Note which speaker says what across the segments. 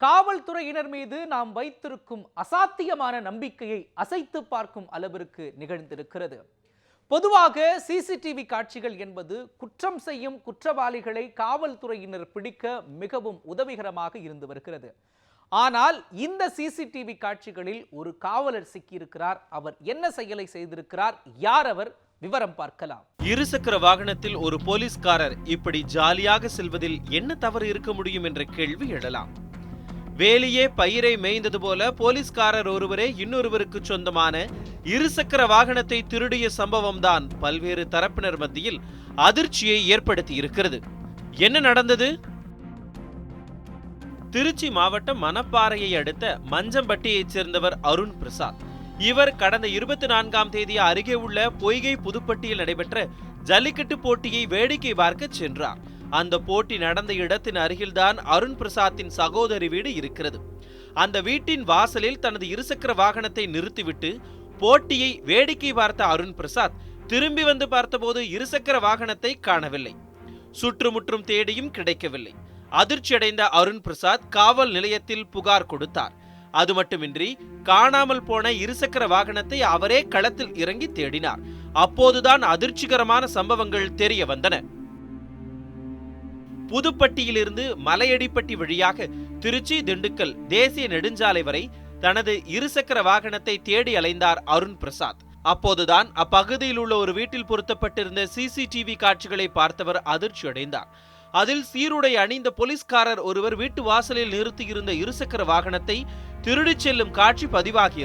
Speaker 1: காவல்துறையினர் மீது நாம் வைத்திருக்கும் அசாத்தியமான நம்பிக்கையை அசைத்து பார்க்கும் அளவிற்கு நிகழ்ந்திருக்கிறது. பொதுவாக சிசிடிவி காட்சிகள் என்பது குற்றம் செய்யும் குற்றவாளிகளை காவல்துறையினர் பிடிக்க மிகவும் உதவிகரமாக இருந்து வருகிறது. ஆனால் இந்த சிசிடிவி காட்சிகளில் ஒரு காவலர் சிக்கியிருக்கிறார். அவர் என்ன செயலை செய்திருக்கிறார்? யார் அவர்? விவரம் பார்க்கலாம்.
Speaker 2: இருசக்கர வாகனத்தில் ஒரு போலீஸ்காரர் இப்படி ஜாலியாக செல்வதில் என்ன தவறு இருக்க முடியும் என்ற கேள்வி எழலாம். வேலியே பயிரை மேய்ந்தது போல போலீஸ்காரர் ஒருவரே இன்னொருவருக்கு சொந்தமான இருசக்கர வாகனத்தை திருடிய சம்பவம் தான் பல்வேறு தரப்பினர் மத்தியில் அதிர்ச்சியை ஏற்படுத்தி இருக்கிறது என்ன நடந்தது? திருச்சி மாவட்டம் மணப்பாறையை அடுத்த மஞ்சம்பட்டியைச் சேர்ந்தவர் அருண் பிரசாத். இவர் கடந்த இருபத்தி நான்காம் தேதி அருகே உள்ள பொய்கை புதுப்பட்டியில் நடைபெற்ற ஜல்லிக்கட்டு போட்டியை வேடிக்கை பார்க்க சென்றார். அந்த போட்டி நடந்த இடத்தின் அருகில்தான் அருண் பிரசாத்தின் சகோதரி வீடு இருக்கிறது. அந்த வீட்டின் வாசலில் தனது இருசக்கர வாகனத்தை நிறுத்திவிட்டு போட்டியை வேடிக்கை பார்த்த அருண் பிரசாத் திரும்பி வந்து பார்த்தபோது இருசக்கர வாகனத்தை காணவில்லை. சுற்றுமுற்றும் தேடியும் கிடைக்கவில்லை. அதிர்ச்சியடைந்த அருண் பிரசாத் காவல் நிலையத்தில் புகார் கொடுத்தார். அது மட்டுமின்றி காணாமல் போன இருசக்கர வாகனத்தை அவரே களத்தில் இறங்கி தேடினார். அப்போதுதான் அதிர்ச்சிகரமான சம்பவங்கள் தெரிய வந்தன. புதுப்பட்டியிலிருந்து மலையடிப்பட்டி வழியாக திருச்சி திண்டுக்கல் தேசிய நெடுஞ்சாலை வரை தனது இருசக்கர வாகனத்தை தேடி அலைந்தார் அருண் பிரசாத். அப்போதுதான் அப்பகுதியில் உள்ள ஒரு வீட்டில் பொருத்தப்பட்டிருந்த சிசிடிவி காட்சிகளை பார்த்தவர் அதிர்ச்சி அடைந்தார். அதில் சீருடை அணிந்த போலீஸ்காரர் ஒருவர் வீட்டு வாசலில் நிறுத்தியிருந்த இருசக்கர வாகனத்தை திருடிச் செல்லும் காட்சி பதிவாகி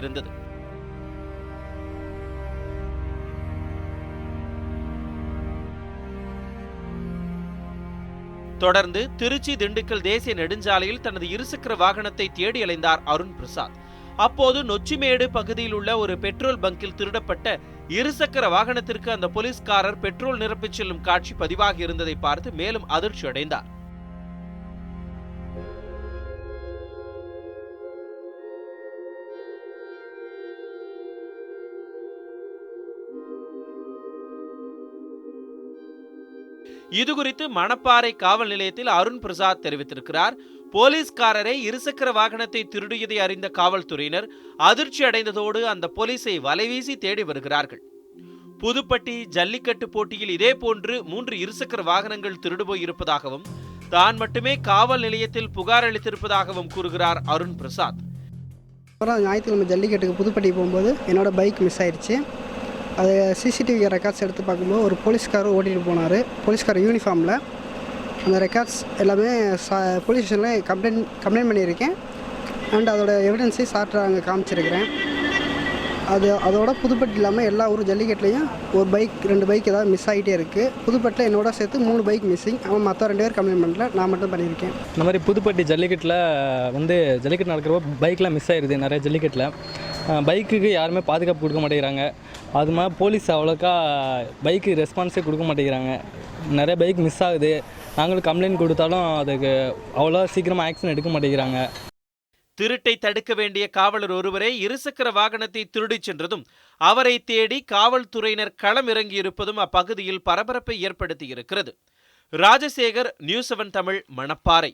Speaker 2: தொடர்ந்து திருச்சி திண்டுக்கல் தேசிய நெடுஞ்சாலையில் தனது இருசக்கர வாகனத்தை தேடி அலைந்தார் அருண் பிரசாத். அப்போது நொச்சிமேடு பகுதியில் உள்ள ஒரு பெட்ரோல் பங்கில் திருடப்பட்ட இருசக்கர வாகனத்திற்கு அந்த போலீஸ்காரர் பெட்ரோல் நிரப்பிச் செல்லும் காட்சி பதிவாகி இருந்ததை பார்த்து மேலும் அதிர்ச்சி அடைந்தார் இதுகுறித்து மணப்பாறை காவல் நிலையத்தில் அருண் பிரசாத் தெரிவித்திருக்கிறார். போலீஸ்காரரை இருசக்கர வாகனத்தை திருடியதை அறிந்த காவல்துறையினர் அதிர்ச்சி அடைந்ததோடு அந்த போலீஸை வலைவீசி தேடி வருகிறார்கள். புதுப்பட்டி ஜல்லிக்கட்டு போட்டியில் இதே போன்று மூன்று இருசக்கர வாகனங்கள் திருடு போயிருப்பதாகவும் தான் மட்டுமே காவல் நிலையத்தில் புகார் அளித்திருப்பதாகவும் கூறுகிறார் அருண் பிரசாத்.
Speaker 3: அப்புறம் ஞாயிற்றுக்கிழமை ஜல்லிக்கட்டுக்கு புதுப்பட்டி போகும்போது என்னோடய பைக் மிஸ் ஆயிடுச்சு அது சிசிடிவி ரெக்கார்ட்ஸ் எடுத்து பார்க்கும்போது ஒரு போலீஸ்காரர் ஓட்டிகிட்டு போனார். போலீஸ்கார் யூனிஃபார்மில் அந்த ரெக்கார்ட்ஸ் எல்லாமே சா போலீஸ் ஸ்டேஷனில் கம்ப்ளைண்ட் கம்ப்ளைண்ட் பண்ணியிருக்கேன். அண்ட் அதோட எவிடன்ஸை சார்ட்ட அங்கே காமிச்சிருக்கிறேன். அது அதோட புதுப்பட்டி இல்லாமல் எல்லா ஊர் ஜல்லிக்கட்டுலேயும் ஒரு பைக் ரெண்டு பைக் ஏதாவது மிஸ் ஆகிட்டே இருக்குது புதுப்பட்டில் என்னோட சேர்த்து மூணு பைக் மிஸ்ஸிங் அவன் மற்ற ரெண்டு பேர் கம்ப்ளைண்ட் பண்ணல. நான் மட்டும் பண்ணியிருக்கேன்.
Speaker 4: இந்த மாதிரி புதுப்பட்டி ஜல்லிக்கட்டில் வந்து ஜல்லிக்கட்டு நடக்கிறப்போ பைக்லாம் மிஸ் ஆயிடுது நிறைய ஜல்லிக்கட்டில். பைக்குக்கு யாருமே பாதுகாப்பு கொடுக்க மாட்டேங்கிறாங்க. அது மாதிரி போலீஸ் அவ்வளோக்கா பைக்கு ரெஸ்பான்ஸே கொடுக்க மாட்டேங்கிறாங்க. நிறைய பைக் மிஸ் ஆகுது. நாங்களும் கம்ப்ளைண்ட் கொடுத்தாலும் அதுக்கு அவ்வளோ சீக்கிரமாக ஆக்ஷன் எடுக்க மாட்டேங்கிறாங்க.
Speaker 2: திருட்டை தடுக்க வேண்டிய காவலர் ஒருவரே இருசக்கர வாகனத்தை திருடிச் சென்றதும் அவரை தேடி காவல்துறையினர் களம் இறங்கியிருப்பதும் அப்பகுதியில் பரபரப்பை ஏற்படுத்தி இருக்கிறது. Rajasekar news seven Tamil Manapparai.